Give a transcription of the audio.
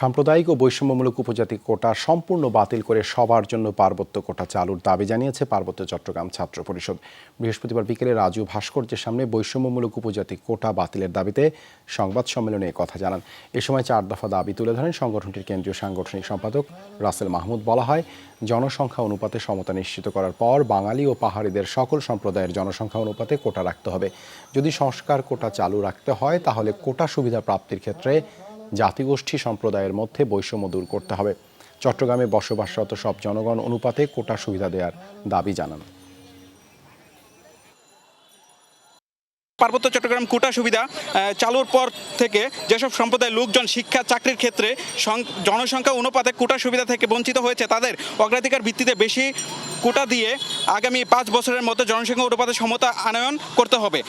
সাম্প্রদায়িক ও বৈষম্যমূলক উপজাতি কোটা সম্পূর্ণ বাতিল করে সবার জন্য পার্বত্য কোটা চালুর দাবি জানিয়েছে পার্বত্য চট্টগ্রাম ছাত্র পরিষদ। বৃহস্পতিবার বিকেলে রাজু ভাস্কর্যের সামনে বৈষম্যমূলক উপজাতি কোটা বাতিলের দাবিতে সংবাদ সম্মেলনে কথা জানান। এ সময় চার দফা দাবি তুলে ধরেন সংগঠনটির কেন্দ্রীয় সাংগঠনিক সম্পাদক রাসেল মাহমুদ। বলা হয়, জনসংখ্যা অনুপাতে সমতা নিশ্চিত করার পর বাঙালি ও পাহাড়িদের সকল সম্প্রদায়ের জনসংখ্যা অনুপাতে কোটা রাখতে হবে। যদি সংস্কার কোটা চালু রাখতে হয়, তাহলে কোটা সুবিধা প্রাপ্তির ক্ষেত্রে জাতিগোষ্ঠী সম্প্রদায়ের মধ্যে বৈষম্য দূর করতে হবে। চট্টগ্রামে বসবাসরত সব জনগণ অনুপাতে কোটা সুবিধা দেওয়ার দাবি জানান। পার্বত্য চট্টগ্রাম কোটা সুবিধা চালুর পর থেকে যেসব সম্প্রদায়ের লোকজন শিক্ষা, চাকরির ক্ষেত্রে জনসংখ্যা অনুপাতে কোটা সুবিধা থেকে বঞ্চিত হয়েছে, তাদের অগ্রাধিকার ভিত্তিতে বেশি কোটা দিয়ে আগামী পাঁচ বছরের মধ্যে জনসংখ্যা অনুপাতে সমতা আনয়ন করতে হবে।